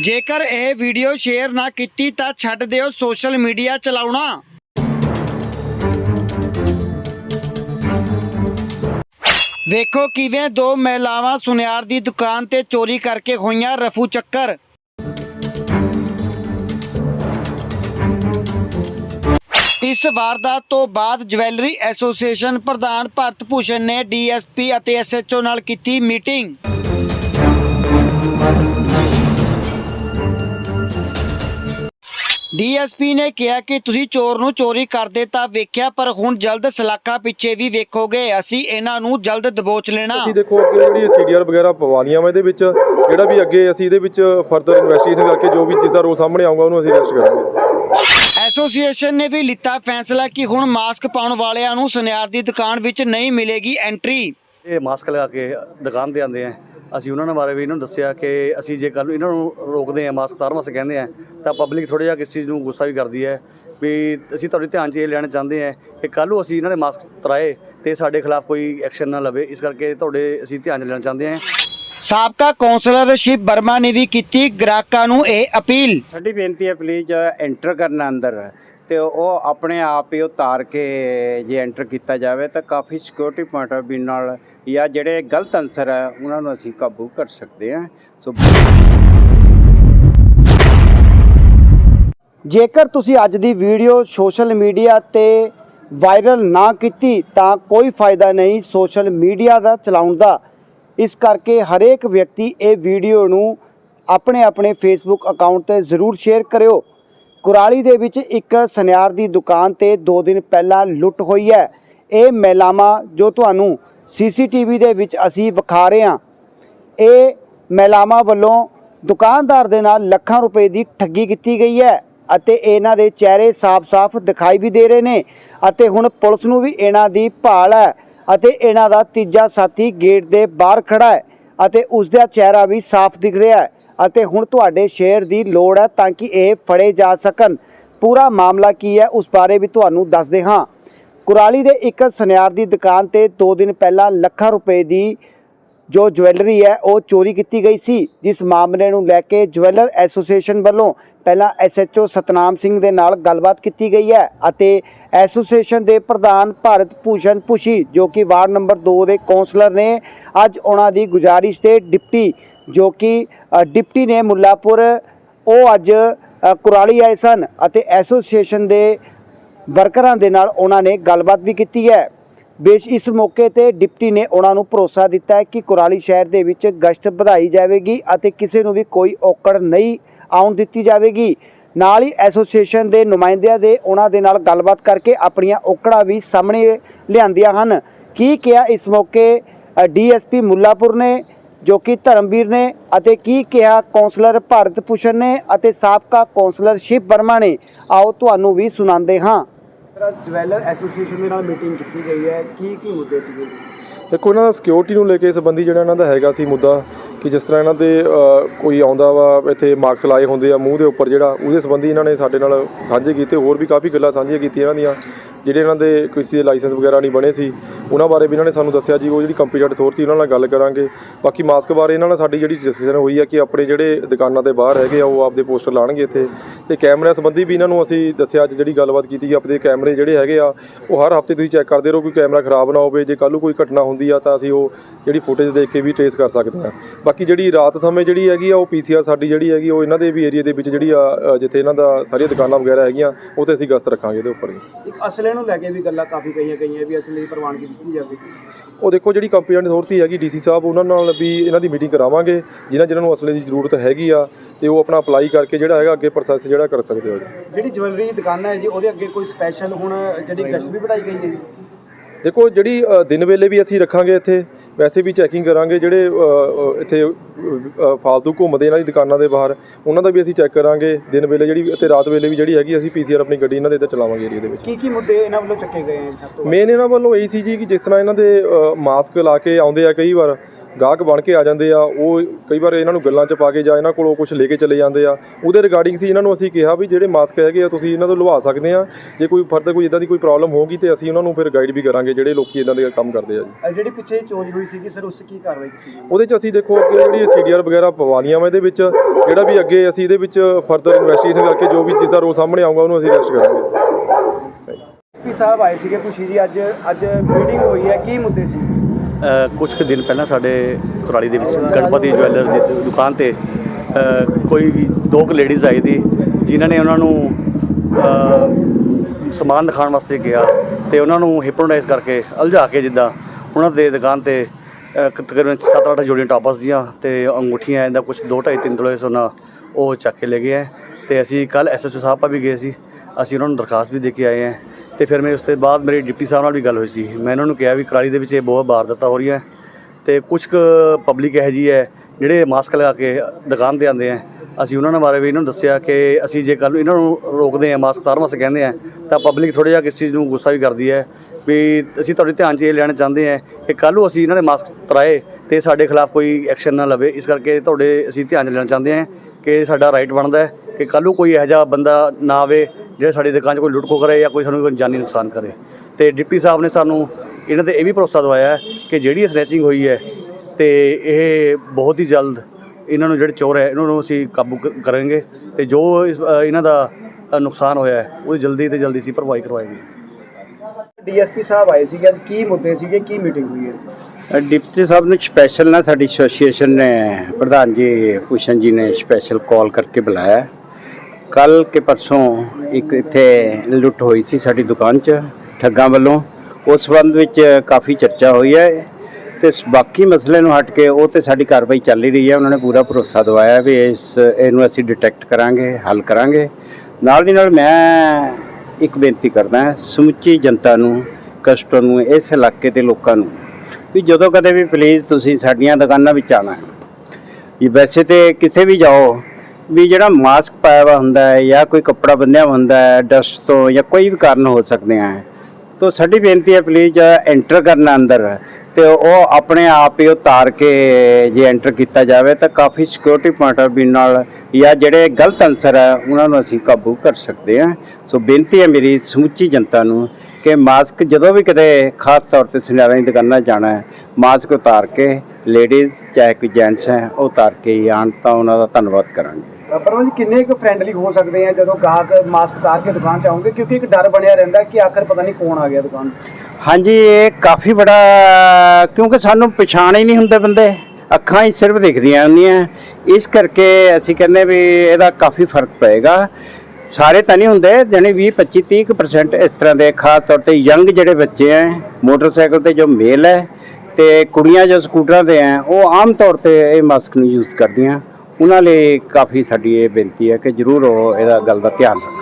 ਜੇਕਰ ਇਹ video share ਨਾ ਕੀਤੀ ਤਾਂ ਛੱਡ ਦਿਓ ਸੋਸ਼ਲ ਮੀਡੀਆ ਚਲਾਉਣਾ। ਵੇਖੋ ਕਿਵੇਂ ਦੋ ਮਹਿਲਾਵਾਂ ਸੁਨਿਆਰ ਦੀ ਦੁਕਾਨ ਤੇ ਚੋਰੀ ਕਰਕੇ ਹੋਈਆਂ ਰਫੂ ਚੱਕਰ। ਇਸ ਵਾਰਦਾਤ ਤੋਂ ਬਾਅਦ ਜਵੈਲਰੀ ਐਸੋਸੀਏਸ਼ਨ ਪ੍ਰਧਾਨ ਭਰਤ ਭੂਸ਼ਣ ਨੇ ਡੀਐਸਪੀ ਅਤੇ ਐਸਐਚਓ ਨਾਲ ਕੀਤੀ ਮੀਟਿੰਗ। ਡੀਐਸਪੀ ਨੇ ਕਿਹਾ ਕਿ ਤੁਸੀਂ ਚੋਰ ਨੂੰ ਚੋਰੀ ਕਰਦੇ ਤਾਂ ਵੇਖਿਆ ਪਰ ਹੁਣ ਜਲਦ ਸਲਾਖਾਂ ਪਿੱਛੇ ਵੀ ਵੇਖੋਗੇ। ਅਸੀਂ ਇਹਨਾਂ ਨੂੰ ਜਲਦ ਦਬੋਚ ਲੈਣਾ। ਅਸੀਂ ਦੇਖੋ ਅੱਗੇ ਜਿਹੜੀ ਸੀਡੀਆਰ ਵਗੈਰਾ ਪਵਾ ਲਈਆਂ ਵਾ ਇਹਦੇ ਵਿੱਚ ਜਿਹੜਾ ਵੀ ਅੱਗੇ ਅਸੀਂ ਇਹਦੇ ਵਿੱਚ ਫਰਦਰ ਇਨਵੈਸਟੀਗੇਸ਼ਨ ਕਰਕੇ ਜੋ ਵੀ ਦਾ ਰੋਲ ਸਾਹਮਣੇ ਆਊਗਾ ਉਹਨੂੰ ਅਸੀਂ ਅਰੈਸਟ ਕਰਾਂਗੇ। ਐਸੋਸੀਏਸ਼ਨ ਨੇ ਵੀ ਲਿੱਤਾ ਫੈਸਲਾ ਕਿ ਹੁਣ ਮਾਸਕ ਪਾਉਣ ਵਾਲਿਆਂ ਨੂੰ ਸੁਨਿਆਰ ਦੀ ਦੁਕਾਨ ਵਿੱਚ ਨਹੀਂ ਮਿਲੇਗੀ ਐਂਟਰੀ ਇਹ ਮਾਸਕ ਲਗਾ ਕੇ ਦੁਕਾਨ ਤੇ ਆਉਂਦੇ ਆ। ਅਸੀਂ ਉਹਨਾਂ ਨੇ ਬਾਰੇ ਵੀ ਇਹਨਾਂ ਨੂੰ ਦੱਸਿਆ ਕਿ ਅਸੀਂ ਜੇ ਕੱਲ ਇਹਨਾਂ ਨੂੰ ਰੋਕਦੇ ਆ ਮਾਸਕ ਤਾਰਨ ਵਾਸਤੇ ਕਹਿੰਦੇ ਆ ਤਾਂ ਪਬਲਿਕ ਥੋੜਾ ਜਿਹਾ ਕਿਸ ਚੀਜ਼ ਨੂੰ ਗੁੱਸਾ ਵੀ ਕਰਦੀ ਹੈ ਵੀ ਅਸੀਂ ਤੁਹਾਡੇ ਧਿਆਨ 'ਚ ਇਹ ਲੈਣਾ ਚਾਹੁੰਦੇ ਆ ਕਿ ਕੱਲ੍ਹ ਨੂੰ ਅਸੀਂ ਇਹਨਾਂ ਦੇ ਮਾਸਕ ਤਰਾਏ ਤੇ ਸਾਡੇ ਖਿਲਾਫ ਕੋਈ ਐਕਸ਼ਨ ਨਾ ਲਵੇ। ਇਸ ਕਰਕੇ ਤੁਹਾਡੇ ਅਸੀਂ ਧਿਆਨ 'ਚ ਲੈਣਾ ਚਾਹੁੰਦੇ ਆ ਸਾਬਕਾ ਕੌਂਸਲਰ ਸ਼ਿਵ ਵਰਮਾ ਨੇ ਵੀ ਕੀਤੀ ਗ੍ਰਾਹਕਾਂ ਨੂੰ ਇਹ ਅਪੀਲ। ਸਾਡੀ ਬੇਨਤੀ ਹੈ ਪਲੀਜ਼ ਐਂਟਰ ਕਰਨਾ ਅੰਦਰ ਤੇ ਉਹ ਆਪਣੇ ਆਪ ਹੀ ਉਤਾਰ ਕੇ ਜੇ ਐਂਟਰ ਕੀਤਾ ਜਾਵੇ ਤਾਂ ਕਾਫੀ ਸਿਕਿਉਰਿਟੀ ਪੁਆਇੰਟ ਆਫ View ਨਾਲ ਜਾਂ ਜਿਹੜੇ ਗਲਤ ਅਨਸਰ ਹੈ ਉਹਨਾਂ ਨੂੰ ਅਸੀਂ ਕਾਬੂ ਕਰ ਸਕਦੇ ਹਾਂ। ਸੋ ਜੇਕਰ ਤੁਸੀਂ ਅੱਜ ਦੀ ਵੀਡੀਓ ਸੋਸ਼ਲ ਮੀਡੀਆ ਤੇ ਵਾਇਰਲ ਨਾ ਕੀਤੀ ਤਾਂ ਕੋਈ ਫਾਇਦਾ ਨਹੀਂ ਸੋਸ਼ਲ ਮੀਡੀਆ ਦਾ ਚਲਾਉਣ ਦਾ। ਇਸ ਕਰਕੇ ਹਰੇਕ ਵਿਅਕਤੀ ਇਹ ਵੀਡੀਓ ਨੂੰ ਆਪਣੇ ਆਪਣੇ ਫੇਸਬੁੱਕ ਅਕਾਊਂਟ ਤੇ ਜ਼ਰੂਰ ਸ਼ੇਅਰ ਕਰਿਓ। ਕੁਰਾਲੀ ਦੇ ਵਿੱਚ ਇੱਕ ਸੁਨਿਆਰ ਦੀ ਦੁਕਾਨ ਤੇ 2 ਦਿਨ ਪਹਿਲਾਂ ਲੁੱਟ ਹੋਈ ਹੈ। ਇਹ ਮਹਿਲਾਵਾਂ ਜੋ ਤੁਹਾਨੂੰ ਸੀਸੀਟੀਵੀ ਦੇ ਵਿੱਚ ਅਸੀਂ ਵਿਖਾ ਰਹੇ ਹਾਂ, ਇਹ ਮਹਿਲਾਵਾਂ ਵੱਲੋਂ ਦੁਕਾਨਦਾਰ ਦੇ ਨਾਲ ਲੱਖਾਂ ਰੁਪਏ ਦੀ ਠੱਗੀ ਕੀਤੀ ਗਈ ਹੈ ਅਤੇ ਇਹਨਾਂ ਦੇ ਚਿਹਰੇ ਸਾਫ਼-ਸਾਫ਼ ਦਿਖਾਈ ਵੀ ਦੇ ਰਹੇ ਨੇ ਅਤੇ ਹੁਣ ਪੁਲਿਸ ਨੂੰ ਵੀ ਇਹਨਾਂ ਦੀ ਭਾਲ ਹੈ ਅਤੇ ਇਹਨਾਂ ਦਾ ਤੀਜਾ ਸਾਥੀ ਗੇਟ ਦੇ ਬਾਹਰ ਖੜਾ ਹੈ ਅਤੇ ਉਸ ਦਾ ਚਿਹਰਾ ਵੀ ਸਾਫ਼ ਦਿਖ ਰਿਹਾ ਹੈ। ਅਤੇ ਹੁਣ ਤੁਹਾਡੇ ਸ਼ੇਅਰ ਦੀ ਲੋੜ ਹੈ ਤਾਂ ਕਿ ਇਹ ਫੜੇ ਜਾ ਸਕਣ। ਪੂਰਾ ਮਾਮਲਾ ਕੀ ਹੈ, ਉਸ ਬਾਰੇ ਵੀ ਤੁਹਾਨੂੰ ਦੱਸਦੇ ਹਾਂ। ਕੁਰਾਲੀ ਦੇ ਇੱਕ ਸੁਨਿਆਰ ਦੀ ਦੁਕਾਨ ਤੇ 2 ਦਿਨ ਪਹਿਲਾਂ ਲੱਖਾਂ ਰੁਪਏ ਦੀ ਜੋ ਜਵੈਲਰੀ ਹੈ, ਉਹ ਚੋਰੀ ਕੀਤੀ ਗਈ ਸੀ। ਜਿਸ ਮਾਮਲੇ ਨੂੰ ਲੈ ਕੇ ਜਵੈਲਰ ਐਸੋਸੀਏਸ਼ਨ ਵੱਲੋਂ ਪਹਿਲਾਂ ਐਸਐਚਓ ਸਤਨਾਮ ਸਿੰਘ ਦੇ ਨਾਲ ਗੱਲਬਾਤ ਕੀਤੀ ਗਈ ਹੈ ਅਤੇ ਐਸੋਸੀਏਸ਼ਨ ਦੇ ਪ੍ਰਧਾਨ ਭਾਰਤ ਭੂਸ਼ਣ ਪੁਸ਼ੀ ਜੋ ਕਿ ਵਾਰਡ ਨੰਬਰ 2 ਦੇ ਕੌਂਸਲਰ ਨੇ, ਅੱਜ ਉਹਨਾਂ ਦੀ ਗੁਜ਼ਾਰਿਸ਼ ਤੇ ਡਿਪਟੀ ਜੋ ਕਿ ਡਿਪਟੀ ਨੇ ਮੁੱਲਾਪੁਰ, ਉਹ ਅੱਜ ਕੁਰਾਲੀ ਆਏ ਸਨ ਅਤੇ ਐਸੋਸੀਏਸ਼ਨ ਦੇ ਵਰਕਰਾਂ ਦੇ ਨਾਲ ਉਹਨਾਂ ਨੇ ਗੱਲਬਾਤ ਵੀ ਕੀਤੀ ਹੈ। ਬੇਸ਼ ਇਸ ਮੌਕੇ ਤੇ ਡਿਪਟੀ ਨੇ ਉਹਨਾਂ ਨੂੰ ਭਰੋਸਾ ਦਿੱਤਾ ਹੈ ਕਿ ਕੁਰਾਲੀ ਸ਼ਹਿਰ ਦੇ ਵਿੱਚ ਗਸ਼ਤ ਵਧਾਈ ਜਾਵੇਗੀ ਅਤੇ ਕਿਸੇ ਨੂੰ ਵੀ ਕੋਈ ਔਕੜ ਨਹੀਂ ਆਉਣ ਦਿੱਤੀ ਜਾਵੇਗੀ। ਨਾਲ ਹੀ ਐਸੋਸੀਏਸ਼ਨ ਦੇ ਨੁਮਾਇੰਦਿਆਂ ਦੇ ਉਹਨਾਂ ਦੇ ਨਾਲ ਗੱਲਬਾਤ ਕਰਕੇ ਆਪਣੀਆਂ ਔਕੜਾਂ ਵੀ ਸਾਹਮਣੇ ਲਿਆਂਦੀਆਂ ਹਨ। ਕੀ ਕਿਹਾ ਇਸ ਮੌਕੇ ਡੀਐਸਪੀ ਮੁੱਲਾਪੁਰ ਨੇ? ਜੋ ਕਿ ਧਰਮਵੀਰ ਨੇ ਅਤੇ ਕੀ ਕਿਹਾ ਕੌਂਸਲਰ ਭਾਰਤ ਭੂਸ਼ਣ ਨੇ ਅਤੇ ਸਾਬਕਾ ਕੌਂਸਲਰ ਸ਼ਿਵ ਵਰਮਾ ਨੇ, ਆਓ ਤੁਹਾਨੂੰ ਵੀ ਸੁਣਾਉਂਦੇ ਹਾਂ। ਜਵੈਲਰ ਐਸੋਸੀਏਸ਼ਨ ਦੇ ਨਾਲ ਮੀਟਿੰਗ ਕੀਤੀ ਗਈ ਹੈ, ਕੀ ਕੀ ਮੁੱਦੇ ਸੀਗੇ? ਦੇਖੋ, ਇਹਨਾਂ ਦਾ ਸਿਕਿਉਰਿਟੀ ਨੂੰ ਲੈ ਕੇ ਸੰਬੰਧੀ ਜਿਹੜਾ ਇਹਨਾਂ ਦਾ ਹੈਗਾ ਸੀ ਮੁੱਦਾ, ਕਿ ਜਿਸ ਤਰ੍ਹਾਂ ਇਹਨਾਂ ਦੇ ਕੋਈ ਆਉਂਦਾ ਵਾ, ਇੱਥੇ ਮਾਰਕਸ ਲਾਏ ਹੁੰਦੇ ਆ ਮੂੰਹ ਦੇ ਉੱਪਰ ਜਿਹੜਾ, ਉਹਦੇ ਸੰਬੰਧੀ ਇਹਨਾਂ ਨੇ ਸਾਡੇ ਨਾਲ ਸਾਂਝੇ ਕੀਤੇ, ਹੋਰ ਵੀ ਕਾਫੀ ਗੱਲਾਂ ਸਾਂਝੀਆਂ ਕੀਤੀਆਂ ਇਹਨਾਂ ਦੀਆਂ, ਜਿਹੜੇ ਇਹਨਾਂ ਦੇ ਕਿਸੇ ਦੇ ਲਾਇਸੈਂਸ ਵਗੈਰਾ ਨਹੀਂ ਬਣੇ ਸੀ, ਉਹਨਾਂ ਬਾਰੇ ਵੀ ਇਹਨਾਂ ਨੇ ਸਾਨੂੰ ਦੱਸਿਆ ਜੀ, ਉਹ ਜਿਹੜੀ ਕੰਪੀਟੈਂਟ ਅਥਾਰਟੀ ਉਹਨਾਂ ਨਾਲ ਗੱਲ ਕਰਾਂਗੇ। ਬਾਕੀ ਮਾਸਕ ਬਾਰੇ ਇਹਨਾਂ ਨਾਲ ਸਾਡੀ ਜਿਹੜੀ ਡਿਸਕਸ਼ਨ ਹੋਈ ਹੈ ਕਿ ਆਪਣੇ ਜਿਹੜੇ ਦੁਕਾਨਾਂ ਦੇ ਬਾਹਰ ਹੈਗੇ ਆ, ਉਹ ਆਪਦੇ ਪੋਸਟਰ ਲਾਣਗੇ ਇੱਥੇ। ਤੇ ਕੈਮਰਿਆਂ ਸੰਬੰਧੀ ਵੀ ਇਹਨਾਂ ਨੂੰ ਅਸੀਂ ਦੱਸਿਆ ਅੱਜ ਜਿਹੜੀ ਗੱਲਬਾਤ ਕੀਤੀ ਕਿ ਆਪਣੇ ਕੈਮਰੇ ਜਿਹੜੇ ਹੈਗੇ ਆ ਉਹ ਹਰ ਹਫ਼ਤੇ ਤੁਸੀਂ ਚੈੱਕ ਕਰਦੇ ਰਹੋ ਕੋਈ ਕੈਮਰਾ ਖਰਾਬ ਨਾ ਹੋਵੇ ਜੇ ਕੱਲ੍ਹ ਨੂੰ ਕੋਈ ਘਟਨਾ ਹੁੰਦੀ ਆ ਤਾਂ ਅਸੀਂ ਉਹ ਜਿਹੜੀ ਫੁਟੇਜ ਦੇਖ ਕੇ ਵੀ ਟ੍ਰੇਸ ਕਰ ਸਕਦੇ ਹਾਂ। ਬਾਕੀ ਜਿਹੜੀ ਰਾਤ ਸਮੇਂ ਜਿਹੜੀ ਹੈਗੀ ਆ ਉਹ ਪੀਸੀਆਰ ਸਾਡੀ ਜਿਹੜੀ ਹੈਗੀ ਉਹ ਇਹਨਾਂ ਦੇ ਵੀ ਏਰੀਆ ਦੇ ਵਿੱਚ ਜਿਹੜੀ ਆ ਜਿੱਥੇ ਇਹਨਾਂ ਦਾ ਸਾਰੀਆਂ ਦੁਕਾਨਾਂ ਵਗੈਰਾ ਹੈਗੀਆਂ ਉਹ ਤੇ ਅਸੀਂ ਗਸਤ ਰੱਖਾਂਗੇ ਇਹਦੇ ਉੱਪਰ ਇੱਕ ਅਸਲੇ ਨੂੰ ਲੈ ਕੇ ਵੀ ਗੱਲਾਂ ਕਾਫੀ ਕਹੀਆਂ ਗਈਆਂ ਵੀ ਅਸਲੇ ਦੀ ਪ੍ਰਵਾਨਗੀ ਦਿੱਤੀ ਜਾਵੇ। ਉਹ ਦੇਖੋ ਜਿਹੜੀ ਕੰਪਨੀ ਅਥਾਰਟੀ ਹੈਗੀ ਡੀਸੀ ਸਾਹਿਬ ਉਹਨਾਂ ਨਾਲ ਵੀ ਇਹਨਾਂ ਦੀ ਮੀਟਿੰਗ ਕਰਾਵਾਂਗੇ ਜਿਨ੍ਹਾਂ ਜਿਨ੍ਹਾਂ ਨੂੰ ਅਸਲੇ ਦੀ ਜ਼ਰੂਰਤ ਹੈਗੀ ਆ ਤੇ ਉਹ ਆਪਣਾ ਅਪਲਾਈ ਕਰਕੇ ਜਿਹੜਾ ਹੈਗਾ ਅੱਗੇ ਪ੍ਰੋਸੈਸ ਜਿਹੜਾ ਕਰ ਸਕਦੇ ਹੋ ਜੀ। ਜਿਹੜੀ ਜਵੈਲਰੀ ਦੀ ਦੁਕਾਨ ਹੈ ਜੀ ਉਹਦੇ ਅੱਗੇ ਕੋਈ ਸਪੈਸ਼ਲ ਹੁਣ ਜਿਹੜੀ ਗਸ਼ਤ ਵੀ ਵਧਾਈ ਗਈ ਹੈ ਜੀ? ਦੇਖੋ ਜਿਹੜੀ ਅ, ਦਿਨ ਵੇਲੇ ਵੀ ਅਸੀਂ ਰੱਖਾਂਗੇ ਇੱਥੇ ਵੈਸੇ ਵੀ ਚੈਕਿੰਗ ਕਰਾਂਗੇ ਜਿਹੜੇ ਅ, ਅ, ਇੱਥੇ ਅ, ਫਾਲਤੂ ਘੁੰਮਦੇ ਇਹਨਾਂ ਦੀ ਦੁਕਾਨਾਂ ਦੇ ਬਾਹਰ ਉਹਨਾਂ ਦਾ ਵੀ ਅਸੀਂ ਚੈੱਕ ਕਰਾਂਗੇ। ਦਿਨ ਵੇਲੇ ਜਿਹੜੀ ਅਤੇ ਰਾਤ ਵੇਲੇ ਵੀ ਜਿਹੜੀ ਹੈਗੀ ਅਸੀਂ ਪੀਸੀਆਰ ਆਪਣੀ ਗੱਡੀ ਇਹਨਾਂ ਦੇ ਇੱਧਰ ਚਲਾਵਾਂਗੇ ਏਰੀਆ ਦੇ ਵਿੱਚ। ਕੀ ਕੀ ਮੁੱਦੇ ਇਹਨਾਂ ਵੱਲੋਂ ਚੱਕੇ ਗਏ ਹੈ ਸਭ ਤੋਂ ਮੇਨ ਇਹਨਾਂ ਵੱਲੋਂ ਇਹੀ ਸੀ ਜੀ ਕਿ ਜਿਸ ਤਰ੍ਹਾਂ ਇਹਨਾਂ ਦੇ ਅ, ਮਾਸਕ ਲਾ ਕੇ ਆਉਂਦੇ ਆ ਕਈ ਵਾਰ ਗਾਹਕ ਬਣ ਕੇ ਆ ਜਾਂਦੇ ਆ ਉਹ ਕਈ ਵਾਰ ਇਹਨਾਂ ਨੂੰ ਗੱਲਾਂ 'ਚ ਪਾ ਕੇ ਜਾਂ ਇਹਨਾਂ ਕੋਲੋਂ ਕੁਝ ਲੈ ਕੇ ਚਲੇ ਜਾਂਦੇ ਆ। ਉਹਦੇ ਰਿਗਾਰਡਿੰਗ ਸੀ ਇਹਨਾਂ ਨੂੰ ਅਸੀਂ ਕਿਹਾ ਵੀ ਜਿਹੜੇ ਮਾਸਕ ਹੈਗੇ ਆ ਤੁਸੀਂ ਇਹਨਾਂ ਤੋਂ ਲਵਾ ਸਕਦੇ ਆ। ਜੇ ਕੋਈ ਫਰਦਰ ਕੋਈ ਇਦਾਂ ਦੀ ਕੋਈ ਪ੍ਰੋਬਲਮ ਹੋਗੀ ਤੇ ਅਸੀਂ ਉਹਨਾਂ ਨੂੰ ਫਿਰ ਗਾਈਡ ਵੀ ਕਰਾਂਗੇ ਜਿਹੜੇ ਲੋਕੀ ਇਦਾਂ ਦੇ ਕੰਮ ਕਰਦੇ ਆ ਜੀ। ਅ, ਜਿਹੜੀ ਪਿੱਛੇ ਚੋਰੀ ਹੋਈ ਸੀਗੀ ਸਰ ਉਸ ਤੇ ਕੀ ਕਾਰਵਾਈ ਕੀਤੀ ਗਈ? ਉਹਦੇ 'ਚ ਅਸੀਂ ਦੇਖੋ ਕਿ ਜਿਹੜੀ ਸੀਡੀਆਰ ਵਗੈਰਾ ਪਵਾ ਲਈਆਂ ਵਾ ਇਹਦੇ ਵਿੱਚ ਜਿਹੜਾ ਵੀ ਅੱਗੇ ਅਸੀਂ ਇਹਦੇ ਵਿੱਚ ਫਰਦਰ ਇਨਵੈਸਟੀਗੇਸ਼ਨ ਕਰਕੇ ਜੋ ਵੀ ਜਿਸ ਦਾ ਰੋਲ ਸਾਹਮਣੇ ਆਊਗਾ ਉਹਨੂੰ ਅਸੀਂ ਅਰੈਸਟ ਕਰਾਂਗੇ। ਪੀ ਸਾਹਿਬ ਆਏ ਸੀਗੇ ਖੁਸ਼ੀ ਜੀ ਅੱਜ ਅੱਜ ਮੀਟਿੰਗ ਹੋਈ ਹੈ ਕੀ ਮੁੱਦੇ ਸੀ? ਕੁਝ ਕੁ ਦਿਨ ਪਹਿਲਾਂ ਸਾਡੇ ਖੁਰਾਲੀ ਦੇ ਵਿੱਚ ਗਣਪਤੀ ਜਵੈਲਰ ਦੀ ਦੁਕਾਨ ਤੇ ਕੋਈ ਦੋ ਕੁ ਲੇਡੀਜ਼ ਆਈ ਸੀ, ਜਿਨ੍ਹਾਂ ਨੇ ਉਹਨਾਂ ਨੂੰ ਸਮਾਨ ਦਿਖਾਉਣ ਵਾਸਤੇ ਗਿਆ ਤੇ ਉਹਨਾਂ ਨੂੰ ਹਿਪਨੋਟਾਈਜ਼ ਕਰਕੇ ਉਲਝਾ ਕੇ ਜਿੱਦਾਂ ਉਹਨਾਂ ਦੇ ਦੁਕਾਨ ਤੇ ਤਕਰੀਬਨ 7-8 ਜੋੜੀਆਂ ਟਾਪਸ ਦੀਆਂ ਤੇ ਅੰਗੂਠੀਆਂ ਇਹਦਾ ਕੁਝ 2.5 3 ਤੋਲੇ ਸੋਨਾ ਉਹ ਚੱਕ ਕੇ ਲੈ ਗਏ ਹੈ ਤੇ ਅਸੀਂ ਕੱਲ ਐਸਐਸਓ ਸਾਹਿਬ ਪਾ ਵੀ ਗਏ ਸੀ, ਅਸੀਂ ਉਹਨਾਂ ਨੂੰ ਦਰਖਾਸਤ ਵੀ ਦੇ ਕੇ ਆਏ ਹਾਂ। ਤੇ ਫਿਰ ਮੈਂ ਉਸ ਤੋਂ ਬਾਅਦ ਮੇਰੀ ਡਿਪਟੀ ਸਾਹਿਬ ਨਾਲ ਵੀ ਗੱਲ ਹੋਈ ਸੀ। ਮੈਂ ਇਹਨਾਂ ਨੂੰ ਕਿਹਾ ਵੀ ਕਰਾਲੀ ਦੇ ਵਿੱਚ ਇਹ ਬਹੁਤ ਵਾਰਦਾਤਾਂ ਹੋ ਰਹੀਆਂ ਤੇ ਕੁਝ ਕੁ ਪਬਲਿਕ ਇਹੋ ਜਿਹੀ ਹੈ ਜਿਹੜੇ ਮਾਸਕ ਲਗਾ ਕੇ ਦੁਕਾਨ ਤੇ ਆਉਂਦੇ ਆ ਅਸੀਂ ਉਹਨਾਂ ਨਾਲ ਬਾਰੇ ਵੀ ਇਹਨਾਂ ਨੂੰ ਦੱਸਿਆ ਕਿ ਅਸੀਂ ਜੇ ਕੱਲ ਇਹਨਾਂ ਨੂੰ ਰੋਕਦੇ ਆ ਮਾਸਕ ਤਾਰ ਵਾਸਤੇ ਕਹਿੰਦੇ ਆ ਤਾਂ ਪਬਲਿਕ ਥੋੜਾ ਜਿਹਾ ਕਿਸ ਚੀਜ਼ ਨੂੰ ਗੁੱਸਾ ਵੀ ਕਰਦੀ ਹੈ ਵੀ ਅਸੀਂ ਤੁਹਾਡੇ ਧਿਆਨ 'ਚ ਇਹ ਲੈਣਾ ਚਾਹੁੰਦੇ ਆ ਕਿ ਕੱਲ੍ਹ ਨੂੰ ਅਸੀਂ ਇਹਨਾਂ ਨੇ ਮਾਸਕ ਤਰਾਏ ਤੇ ਸਾਡੇ ਖਿਲਾਫ ਕੋਈ ਐਕਸ਼ਨ ਨਾ ਲਵੇ। ਇਸ ਕਰਕੇ ਤੁਹਾਡੇ ਅਸੀਂ ਧਿਆਨ 'ਚ ਲੈਣਾ ਚਾਹੁੰਦੇ ਆ ਕਿ ਸਾਡਾ ਰਾਈਟ ਬਣਦਾ ਹੈ ਕਿ ਕੱਲ੍ਹ ਨੂੰ ਕੋਈ ਇਹੋ ਜਿਹਾ ਬੰਦਾ ਨਾ ਆਵੇ ਜਿਹੜਾ ਸਾਡੀ ਦੁਕਾਨ 'ਚ ਕੋਈ ਲੁੱਟ ਖੋ ਕਰੇ ਜਾਂ ਕੋਈ ਸਾਨੂੰ ਕੋਈ ਜਾਨੀ ਨੁਕਸਾਨ ਕਰੇ। ਤੇ ਡਿਪਟੀ ਸਾਹਿਬ ਨੇ ਸਾਨੂੰ ਇਹਨਾਂ ਤੇ ਇਹ ਵੀ ਭਰੋਸਾ ਦਵਾਇਆ ਹੈ ਕਿ ਜਿਹੜੀ ਸਨੈਚਿੰਗ ਹੋਈ ਹੈ ਤੇ ਇਹ ਬਹੁਤ ਹੀ ਜਲਦ ਇਹਨਾਂ ਨੂੰ ਜਿਹੜੇ ਚੋਰ ਹੈ ਇਹਨਾਂ ਨੂੰ ਅਸੀਂ ਕਾਬੂ ਕਰਾਂਗੇ ਤੇ ਜੋ ਇਹਨਾਂ ਦਾ ਨੁਕਸਾਨ ਹੋਇਆ ਹੈ ਉਹ ਜਲਦੀ ਤੇ ਜਲਦੀ ਸੀ ਭਰਵਾਈ ਕਰਵਾਏਗੀ। ਡੀਐਸਪੀ ਸਾਹਿਬ ਆਏ ਸੀਗੇ ਅੱਜ ਕੀ ਮੁੱਦੇ ਸੀਗੇ ਕੀ ਮੀਟਿੰਗ ਹੋਈ ਹੈ? ਡਿਪਟੀ ਸਾਹਿਬ ਨੇ ਸਪੈਸ਼ਲ ਨਾ ਸਾਡੀ ਐਸੋਸੀਏਸ਼ਨ ਨੇ ਪ੍ਰਧਾਨ ਜੀ ਭੂਸ਼ਣ ਜੀ ਨੇ ਸਪੈਸ਼ਲ ਕਾਲ ਕਰਕੇ ਬੁਲਾਇਆ ਕੱਲ ਕੇ ਪਰਸੋਂ ਇੱਕ ਇੱਥੇ ਲੁੱਟ ਹੋਈ ਸੀ ਸਾਡੀ ਦੁਕਾਨ 'ਚ ਠੱਗਾਂ ਵੱਲੋਂ। ਉਸ ਸੰਬੰਧ ਵਿੱਚ ਕਾਫੀ ਚਰਚਾ ਹੋਈ ਹੈ ਤੇ ਬਾਕੀ ਮਸਲੇ ਨੂੰ ਹਟ ਕੇ ਉਹ ਤੇ ਸਾਡੀ ਕਾਰਵਾਈ ਚੱਲ ਹੀ ਰਹੀ ਹੈ। ਉਹਨਾਂ ਨੇ ਪੂਰਾ ਭਰੋਸਾ ਦਵਾਇਆ ਵੀ ਇਸ, ਇਹਨੂੰ ਅਸੀਂ ਡਿਟੈਕਟ ਕਰਾਂਗੇ, ਹੱਲ ਕਰਾਂਗੇ। ਨਾਲ ਦੀ ਨਾਲ ਮੈਂ ਇੱਕ ਬੇਨਤੀ ਕਰਦਾ ਸਮੁੱਚੀ ਜਨਤਾ ਨੂੰ ਕਸਟਮਰ ਨੂੰ, ਇਸ ਇਲਾਕੇ ਦੇ ਲੋਕਾਂ ਨੂੰ ਵੀ ਜਦੋਂ ਕਦੇ ਵੀ ਪਲੀਜ਼ ਤੁਸੀਂ ਸਾਡੀਆਂ ਦੁਕਾਨਾਂ ਵਿੱਚ ਆਣਾ ਹੈ। ਵੈਸੇ ਤੇ ਕਿਸੇ ਵੀ ਜਾਓ ਵੀ ਜਿਹੜਾ ਮਾਸਕ ਪਾਇਆ ਵਾ ਹੁੰਦਾ ਹੈ ਜਾਂ ਕੋਈ ਕੱਪੜਾ ਬੰਨਿਆ ਹੁੰਦਾ ਹੈ ਡਸਟ ਤੋਂ ਜਾਂ ਕੋਈ ਵੀ ਕਾਰਨ ਹੋ ਸਕਦੇ ਆ। ਤੋ ਸਾਡੀ ਬੇਨਤੀ ਹੈ ਪਲੀਜ਼ ਐਂਟਰ ਕਰਨਾ ਅੰਦਰ ਤੇ ਉਹ ਆਪਣੇ ਆਪ ਹੀ ਉਤਾਰ ਕੇ ਜੇ ਐਂਟਰ ਕੀਤਾ ਜਾਵੇ ਤਾਂ ਕਾਫੀ ਸਿਕਿਉਰਿਟੀ ਪੁਆਇੰਟ ਆਫ ਵੀ ਨਾਲ ਜਾਂ ਜਿਹੜੇ ਗਲਤ ਅਨਸਰ ਹੈ ਉਹਨਾਂ ਨੂੰ ਅਸੀਂ ਕਾਬੂ ਕਰ ਸਕਦੇ ਹਾਂ। ਸੋ ਬੇਨਤੀ ਹੈ ਮੇਰੀ ਸਮੁੱਚੀ ਜਨਤਾ ਨੂੰ ਕਿ ਮਾਸਕ ਜਦੋਂ ਵੀ ਕਿਤੇ ਖਾਸ ਤੌਰ ਤੇ ਸੁਨਿਆਰਾਂ ਦੀ ਦੁਕਾਨਾਂ ਜਾਣਾ ਹੈ ਮਾਸਕ ਉਤਾਰ ਕੇ ਲੇਡੀਜ਼ ਚਾਹੇ ਕੋਈ ਜੈਂਟਸ ਹੈ ਉਹ ਉਤਾਰ ਕੇ ਹੀ ਆਉਣ ਤਾਂ ਉਹਨਾਂ ਦਾ ਧੰਨਵਾਦ ਕਰਾਂਗੇ। ਪਰਮਾ ਜੀ, ਕਿੰਨੇ ਕੁ ਫ੍ਰੈਂਡਲੀ ਹੋ ਸਕਦੇ ਆ ਜਦੋਂ ਗਾਹਕ ਮਾਸਕ ਉਤਾਰ ਕੇ ਦੁਕਾਨ 'ਚ ਆਉਂਗੇ? ਕਿਉਂਕਿ ਇੱਕ ਡਰ ਬਣਿਆ ਰਹਿੰਦਾ ਕਿ ਆਖਰ ਪਤਾ ਨਹੀਂ ਕੌਣ ਆ ਗਿਆ ਦੁਕਾਨ 'ਤੇ ਹਾਂਜੀ, ਇਹ ਕਾਫੀ ਬੜਾ, ਕਿਉਂਕਿ ਸਾਨੂੰ ਪਛਾਣ ਹੀ ਨਹੀਂ ਹੁੰਦੇ ਬੰਦੇ। ਅੱਖਾਂ ਹੀ ਸਿਰਫ ਦਿਖਦੀਆਂ ਹੁੰਦੀਆਂ। ਇਸ ਕਰਕੇ ਅਸੀਂ ਕਹਿੰਦੇ ਵੀ ਇਹਦਾ ਕਾਫੀ ਫ਼ਰਕ ਪਏਗਾ। ਸਾਰੇ ਤਾਂ ਨਹੀਂ ਹੁੰਦੇ ਜਾਨੀ 20 25 30% ਇਸ ਤਰ੍ਹਾਂ ਦੇ, ਖਾਸ ਤੌਰ ਤੇ ਯੰਗ ਜਿਹੜੇ ਬੱਚੇ ਹੈ ਮੋਟਰਸਾਈਕਲ ਤੇ ਜੋ ਮੇਲ ਹੈ ਤੇ ਕੁੜੀਆਂ ਜੋ ਸਕੂਟਰਾਂ ਤੇ ਹੈ ਉਹ ਆਮ ਤੌਰ ਤੇ ਇਹ ਮਾਸਕ ਨੂੰ ਯੂਜ਼ ਕਰਦੀਆਂ। ਉਹਨਾਂ ਲਈ ਕਾਫੀ ਸਾਡੀ ਇਹ ਬੇਨਤੀ ਹੈ ਕਿ ਜ਼ਰੂਰ ਉਹ ਇਹਦਾ ਗੱਲ ਦਾ ਧਿਆਨ ਰੱਖਣ।